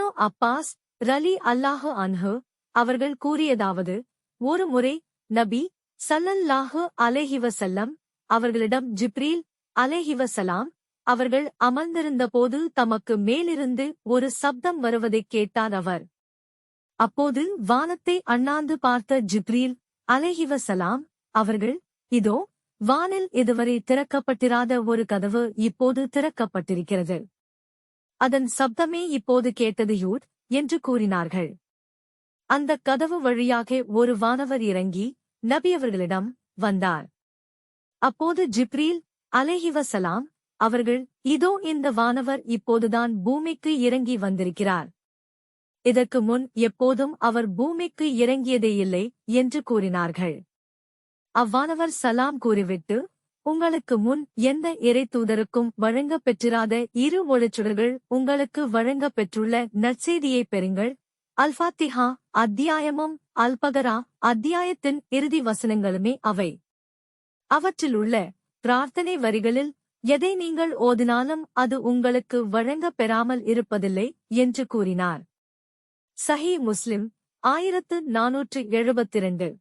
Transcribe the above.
இப்னு Abbas ரலி அல்லாஹு அன்ஹு அவர்கள் கூறியதாவது ஒரு முறை நபி சல்லல்லாஹு அலேஹிவசல்லம் அவர்களிடம் ஜிப்ரீல் அலேஹிவசலாம் அவர்கள் அமர்ந்திருந்தபோது தமக்கு மேலிருந்து ஒரு சப்தம் வருவதைக் கேட்டார் அவர். அப்போது வானத்தை அண்ணாந்து பார்த்த ஜிப்ரீல் அலேஹிவசலாம் அவர்கள் இதோ வானில் இதுவரை திறக்கப்பட்டிராத ஒரு கதவு இப்போது திறக்கப்பட்டிருக்கிறது. அதன் சப்தமே இப்போது கேட்டது யூத் என்று கூறினார்கள். அந்தக் கதவு வழியாக ஒரு வானவர் இறங்கி நபி அவர்களிடம் வந்தார். அப்போது ஜிப்ரீல் அலேஹிவசலாம் அவர்கள் இதோ இந்த வானவர் இப்போதுதான் பூமிக்கு இறங்கி வந்திருக்கிறார். இதற்கு முன் எப்போதும் அவர் பூமிக்கு இறங்கியதே இல்லை என்று கூறினார்கள். அவ்வானவர் சலாம் கூறிவிட்டு உங்களுக்கு முன் எந்த இறை தூதருக்கும் வழங்கப் பெற்றிராத இரு ஒளிச்சுடர்கள் உங்களுக்கு வழங்கப் பெற்றுள்ள நற்செய்தியைப் பெறுங்கள். அல்பாத்திஹா அத்தியாயமும் அல்பகரா அத்தியாயத்தின் இறுதி வசனங்களுமே அவை. அவற்றிலுள்ள பிரார்த்தனை வரிகளில் எதை நீங்கள் ஓதினாலும் அது உங்களுக்கு வழங்கப் பெறாமல் இருப்பதில்லை என்று கூறினார். சஹி முஸ்லிம் ஆயிரத்து நாநூற்று எழுபத்திரண்டு.